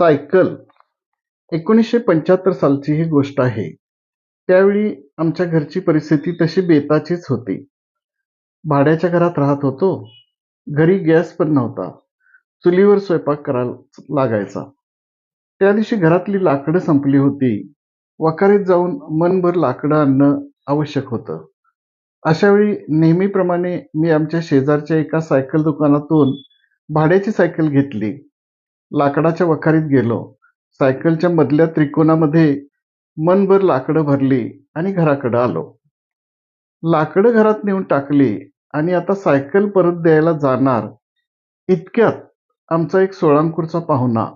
Cycle एकोणीसशे पंच्याहत्तर सालची ही गोष्ट आहे. त्यावेळी आमच्या घरची परिस्थिती तशी बेताचीच होती. भाड्याच्या घरात राहत होतो. घरी गॅस पण नव्हता. चुलीवर स्वयंपाक करायला लागायचा. त्या दिवशी घरातली लाकडं संपली होती. वकारीत जाऊन मनभर लाकडं आणणं आवश्यक होतं. अशावेळी नेहमीप्रमाणे मी आमच्या शेजारच्या एका सायकल दुकानातून भाड्याची सायकल घेतली. लाकडाच्या वखारीत गेलो. सायकलच्या मधल्या त्रिकोणामध्ये मनभर लाकडं भरली आणि घराकडं आलो. लाकडं घरात नेऊन टाकली आणि आता सायकल परत द्यायला जाणार इतक्यात आमचा एक सोळांकूरचा पाहुणा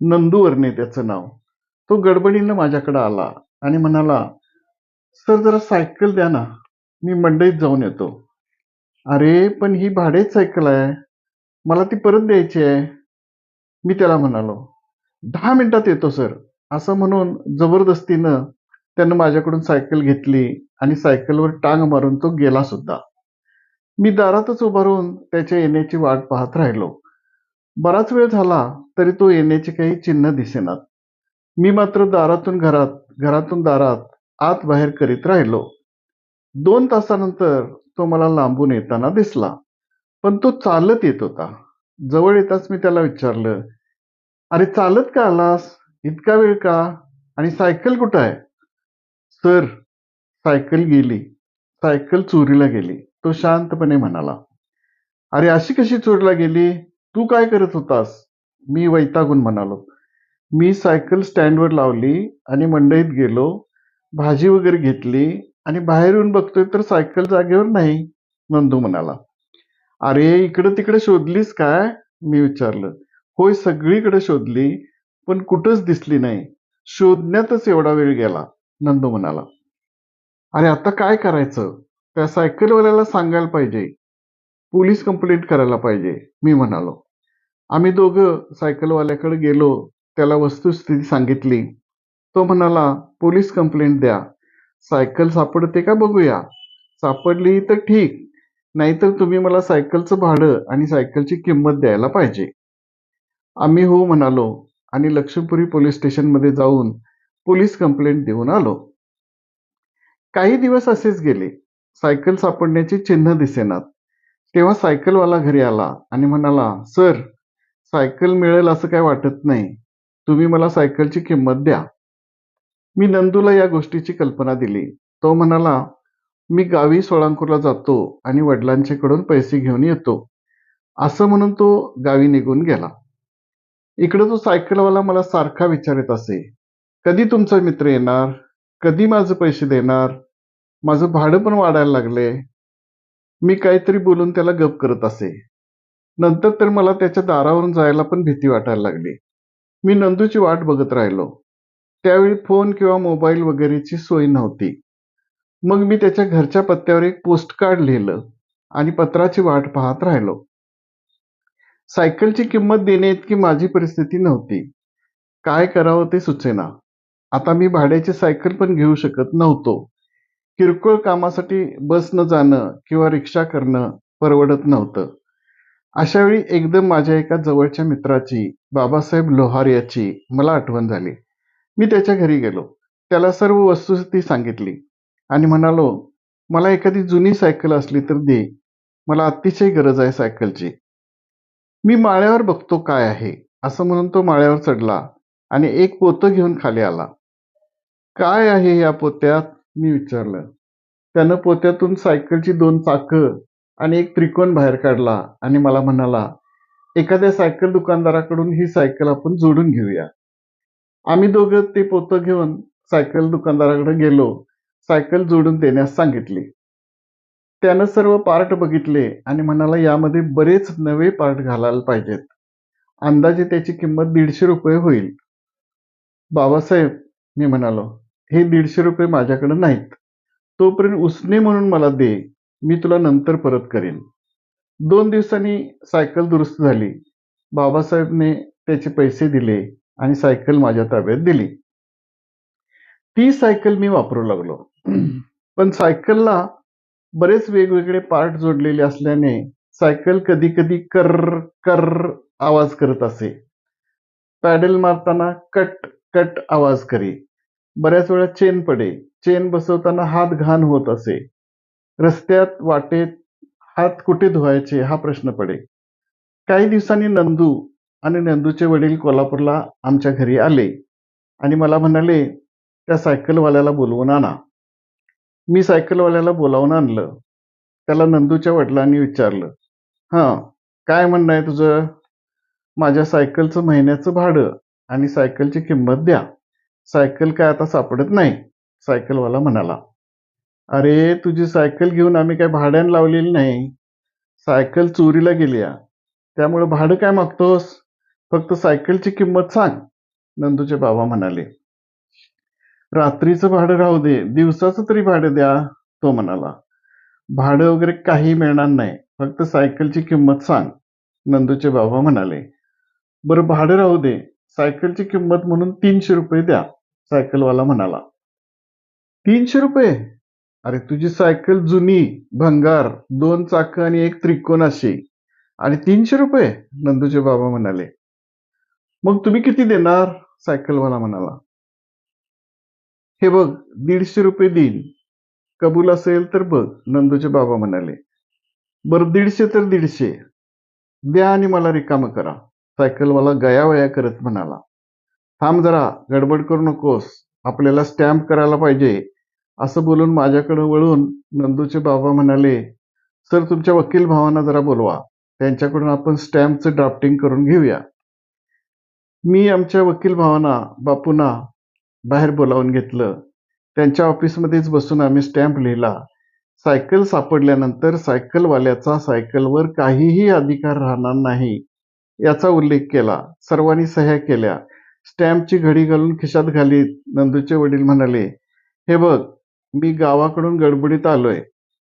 नंदूवर्णे त्याचं नाव तो गडबडीनं माझ्याकडं आला आणि म्हणाला सर जरा सायकल द्या ना मी मंडईत जाऊन येतो. अरे पण ही भाडेच सायकल आहे. मला ती परत द्यायची आहे. मी त्याला म्हणालो दहा मिनिटात येतो सर. असं म्हणून जबरदस्तीनं त्यानं माझ्याकडून सायकल घेतली आणि सायकलवर टांग मारून तो गेला सुद्धा. मी दारातच उभारून त्याच्या येण्याची वाट पाहत राहिलो. बराच वेळ झाला तरी तो येण्याचे काही चिन्ह दिसेनात. मी मात्र दारातून घरात घरातून दारात आत बाहेर करीत राहिलो. दोन तासानंतर तो मला लांबून येताना दिसला पण तो चालत येत होता. जवळ येताच मी त्याला विचारलं अरे चालत का आलास? इतका वेळ का? आणि सायकल कुठं आहे? सर सायकल गेली. सायकल चोरीला गेली. तो शांतपणे म्हणाला अरे अशी कशी चोरीला गेली? तू काय करत होतास? मी वैतागून म्हणालो मी सायकल स्टँडवर लावली आणि मंडईत गेलो भाजी वगैरे घेतली आणि बाहेर येऊन बघतोय तर सायकल जागेवर नाही नंदू म्हणाला. अरे इकडं तिकडे शोधलीस काय? मी विचारलं. होय सगळीकडे शोधली पण कुठंच दिसली नाही. शोधण्यातच एवढा वेळ गेला नंदू म्हणाला. अरे आता काय करायचं? त्या सायकलवाल्याला सांगायला पाहिजे. पोलीस कंप्लेंट करायला पाहिजे मी म्हणालो. आम्ही दोघं सायकलवाल्याकडे गेलो त्याला वस्तुस्थिती सांगितली. तो म्हणाला पोलीस कंप्लेंट द्या. सायकल सापडते का बघूया. सापडली तर ठीक नाहीतर तुम्ही मला सायकलचं भाडं आणि सायकलची किंमत द्यायला पाहिजे. आम्ही हो म्हणालो आणि लक्ष्मीपुरी पोलीस स्टेशनमध्ये जाऊन पोलीस कंप्लेंट देऊन आलो. काही दिवस असेच गेले. सायकल सापडण्याची चिन्ह दिसेनात तेव्हा सायकलवाला घरी आला आणि म्हणाला सर सायकल मिळेल असं काय वाटत नाही. तुम्ही मला सायकलची किंमत द्या. मी नंदूला या गोष्टीची कल्पना दिली. तो म्हणाला मी गावी सोळांकूरला जातो आणि वडिलांच्याकडून पैसे घेऊन येतो. असं म्हणून तो गावी निघून गेला. इकडं तो सायकलवाला मला सारखा विचारत असे कधी तुमचा मित्र येणार? कधी माझे पैसे देणार? माझं भाडं पण वाढायला लागले. मी काहीतरी बोलून त्याला गप करत असे. नंतर तर मला त्याच्या दारावरून जायला पण भीती वाटायला लागली. मी नंदूची वाट बघत राहिलो. त्यावेळी फोन किंवा मोबाईल वगैरेची सोय नव्हती. मग मी त्याच्या घरच्या पत्त्यावर एक पोस्ट कार्ड लिहिलं आणि पत्राची वाट पाहत राहिलो. सायकलची किंमत देणे इतकी माझी परिस्थिती नव्हती. काय करावं ते सुचेना. आता मी भाड्याची सायकल पण घेऊ शकत नव्हतो. किरकोळ कामासाठी बसनं जाणं किंवा रिक्षा करणं परवडत नव्हतं. अशावेळी एकदम माझ्या एका जवळच्या मित्राची बाबासाहेब लोहार याची मला आठवण झाली. मी त्याच्या घरी गेलो. त्याला सर्व वस्तुस्थिती सांगितली. आणि म्हणालो मला एखादी जुनी सायकल असली तर दे. मला अतिशय गरज आहे सायकलची. मी माळ्यावर बघतो काय आहे. असं म्हणून तो माळ्यावर चढला आणि एक पोतं घेऊन खाली आला. काय आहे या पोत्यात? मी विचारलं. त्यानं पोत्यातून सायकलची दोन चाकं आणि एक त्रिकोण बाहेर काढला आणि मला म्हणाला एखाद्या सायकल दुकानदाराकडून ही सायकल आपण जोडून घेऊया. आम्ही दोघं ते पोतं घेऊन सायकल दुकानदाराकडे गेलो सायकल जोडून देण्यास सांगितली. त्यानं सर्व पार्ट बघितले आणि म्हणाला यामध्ये बरेच नवे पार्ट घालायला पाहिजेत. अंदाजे त्याची किंमत दीडशे रुपये होईल. बाबासाहेब मी म्हणालो हे दीडशे रुपये माझ्याकडे नाहीत. तोपर्यंत उसने म्हणून मला दे मी तुला नंतर परत करेन. दोन दिवसांनी सायकल दुरुस्त झाली. बाबासाहेबने त्याचे पैसे दिले आणि सायकल माझ्या ताब्यात दिली. ती सायकल मी वापरू लागलो. पण सायकलला बरेच वेगवेगळे पार्ट जोडलेले असल्याने सायकल कधी कधी कर कर आवाज करत असे. पॅडल मारताना कट कट आवाज करी. बऱ्याच वेळा चेन पडे. चेन बसवताना हात घाण होत असे. रस्त्यात वाटेत हात कुठे धुवायचे हा प्रश्न पडे. काही दिवसांनी नंदू आणि नंदूचे वडील कोल्हापूरला आमच्या घरी आले आणि मला म्हणाले त्या सायकलवाल्याला बोलवून आणा. मी सायकलवाल्याला बोलावून आणलं. त्याला नंदूच्या वडिलांनी विचारलं हां काय म्हणणं आहे तुझं? माझ्या सायकलचं महिन्याचं भाडं आणि सायकलची किंमत द्या. सायकल काय आता सापडत नाही? सायकलवाला म्हणाला अरे तुझी सायकल घेऊन आम्ही काय भाड्यानं लावलेली नाही. सायकल चोरीला गेली त्यामुळे भाडं काय मागतोस? फक्त सायकलची किंमत सांग. नंदूचे बाबा म्हणाले रात्रीचं भाडं राहू दे दिवसाचं तरी भाडं द्या तो म्हणाला. भाडं वगैरे काही मिळणार नाही फक्त सायकलची किंमत सांग नंदूचे बाबा म्हणाले. बरं भाडं राहू दे सायकलची किंमत म्हणून तीनशे रुपये द्या सायकलवाला म्हणाला. तीनशे रुपये? अरे तुझी सायकल जुनी भंगार दोन चाकं आणि एक त्रिकोण अशी. आणि तीनशे रुपये? नंदूचे बाबा म्हणाले. मग तुम्ही किती देणार? सायकलवाला म्हणाला. हे बघ दीडशे रुपये देईन. कबूल असेल तर बघ नंदूचे बाबा म्हणाले. बरं दीडशे तर दीडशे. द्या आणि मला रिकामं करा. सायकल मला गयावया करत म्हणाला. थांब जरा गडबड करू नकोस. आपल्याला स्टॅम्प करायला पाहिजे. असं बोलून माझ्याकडे वळून नंदूचे बाबा म्हणाले सर तुमच्या वकील भावांना जरा बोलवा. त्यांच्याकडून आपण स्टॅम्पचं ड्राफ्टिंग करून घेऊया. मी आमच्या वकील भावांना बापूंना बाहेर बोलावून घेतलं. त्यांच्या ऑफिसमध्येच बसून आम्ही स्टॅम्प लिहिला. सायकल सापडल्यानंतर सायकलवाल्याचा सायकलवर काहीही अधिकार राहणार नाही याचा उल्लेख केला. सर्वांनी सह्या केल्या. स्टॅम्पची घडी घालून खिशात घालीत नंदूचे वडील म्हणाले हे बघ मी गावाकडून गडबडीत आलोय.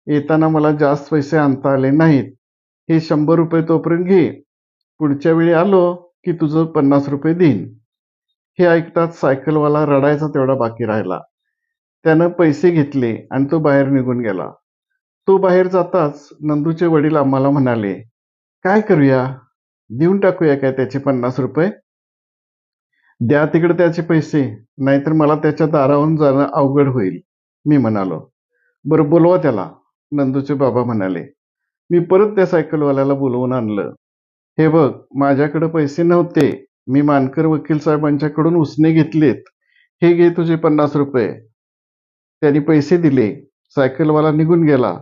येताना मला जास्त पैसे आणता आले नाहीत. हे शंभर रुपये तोपर्यंत घे. पुढच्या वेळी आलो की तुझं पन्नास रुपये देईन. हे ऐकताच सायकलवाला रडायचा तेवढा बाकी राहिला. त्यानं पैसे घेतले आणि तो बाहेर निघून गेला. तो बाहेर जाताच नंदूचे वडील आम्हाला म्हणाले काय करूया? देऊन टाकूया काय त्याचे पन्नास रुपये? द्या तिकडे त्याचे पैसे नाहीतर मला त्याच्या दारावरून जाणं अवघड होईल मी म्हणालो. बरं बोलवा त्याला नंदूचे बाबा म्हणाले. मी परत त्या सायकलवाल्याला बोलवून आणलं. हे बघ माझ्याकडे पैसे नव्हते. मी मानकर वकील साहेबांच्याकडून उसने घेतलेत. हे घे तुझे पन्नास रुपये. त्यांनी पैसे दिले. सायकलवाला निघून गेला.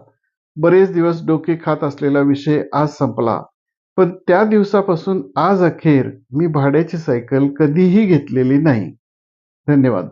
बरेच दिवस डोके खात असलेला विषय आज संपला. पण त्या दिवसापासून आज अखेर मी भाड्याची सायकल कधीही घेतलेली नाही. धन्यवाद.